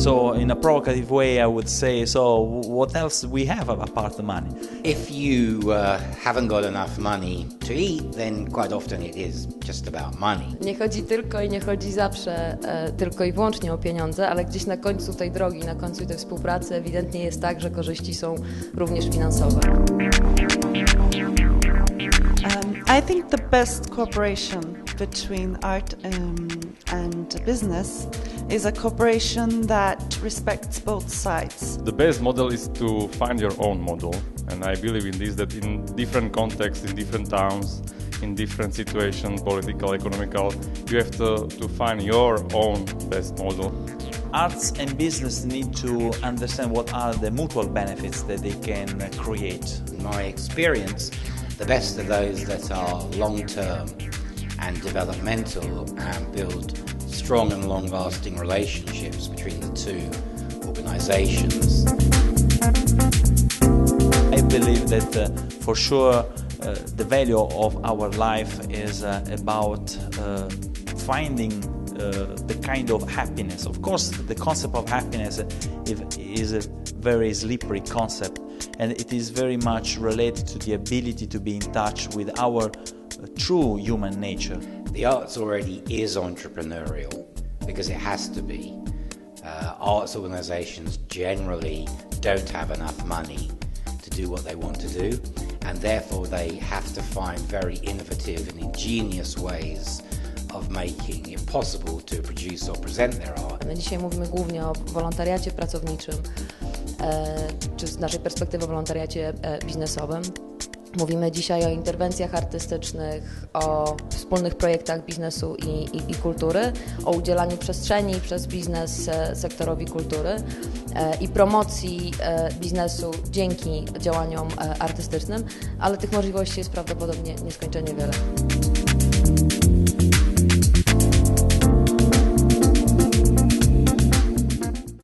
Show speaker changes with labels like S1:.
S1: So, in a provocative way, I would say, so what else we have apart from money?
S2: If you uh, haven't got enough money to eat, then quite often it is just about money.
S3: Nie chodzi tylko i nie chodzi zawsze e, tylko i wyłącznie o pieniądze, ale gdzieś na końcu tej drogi, na końcu tej współpracy ewidentnie jest tak, że korzyści są również finansowe.
S4: Um, I think the best cooperation between art um, and business is a cooperation that respects both sides.
S5: The best model is to find your own model, and I believe in this that in different contexts, in different towns, in different situations, political, economical, you have to, to find your own best model.
S1: Arts and business need to understand what are the mutual benefits that they can create.
S2: In my experience, the best are those that are long term and developmental and build strong and long lasting relationships between the two organizations.
S1: I believe that uh, for sure uh, the value of our life is uh, about uh, finding uh, the kind of happiness. Of course, the concept of happiness is a very slippery concept, and it is very much related to the ability to be in touch with our uh, true human nature.
S2: The arts already is entrepreneurial because it has to be. Uh, arts organisations generally don't have enough money to do what they want to do, and therefore they have to find very innovative and ingenious ways of making it possible to produce or present their art.
S3: My dzisiaj mówimy głównie o wolontariacie pracowniczym, e, czy z naszej perspektywy o wolontariacie e, biznesowym. Mówimy dzisiaj o interwencjach artystycznych, o wspólnych projektach biznesu i, i, i kultury, o udzielaniu przestrzeni przez biznes e, sektorowi kultury e, i promocji e, biznesu dzięki działaniom artystycznym, ale tych możliwości jest prawdopodobnie nieskończenie wiele.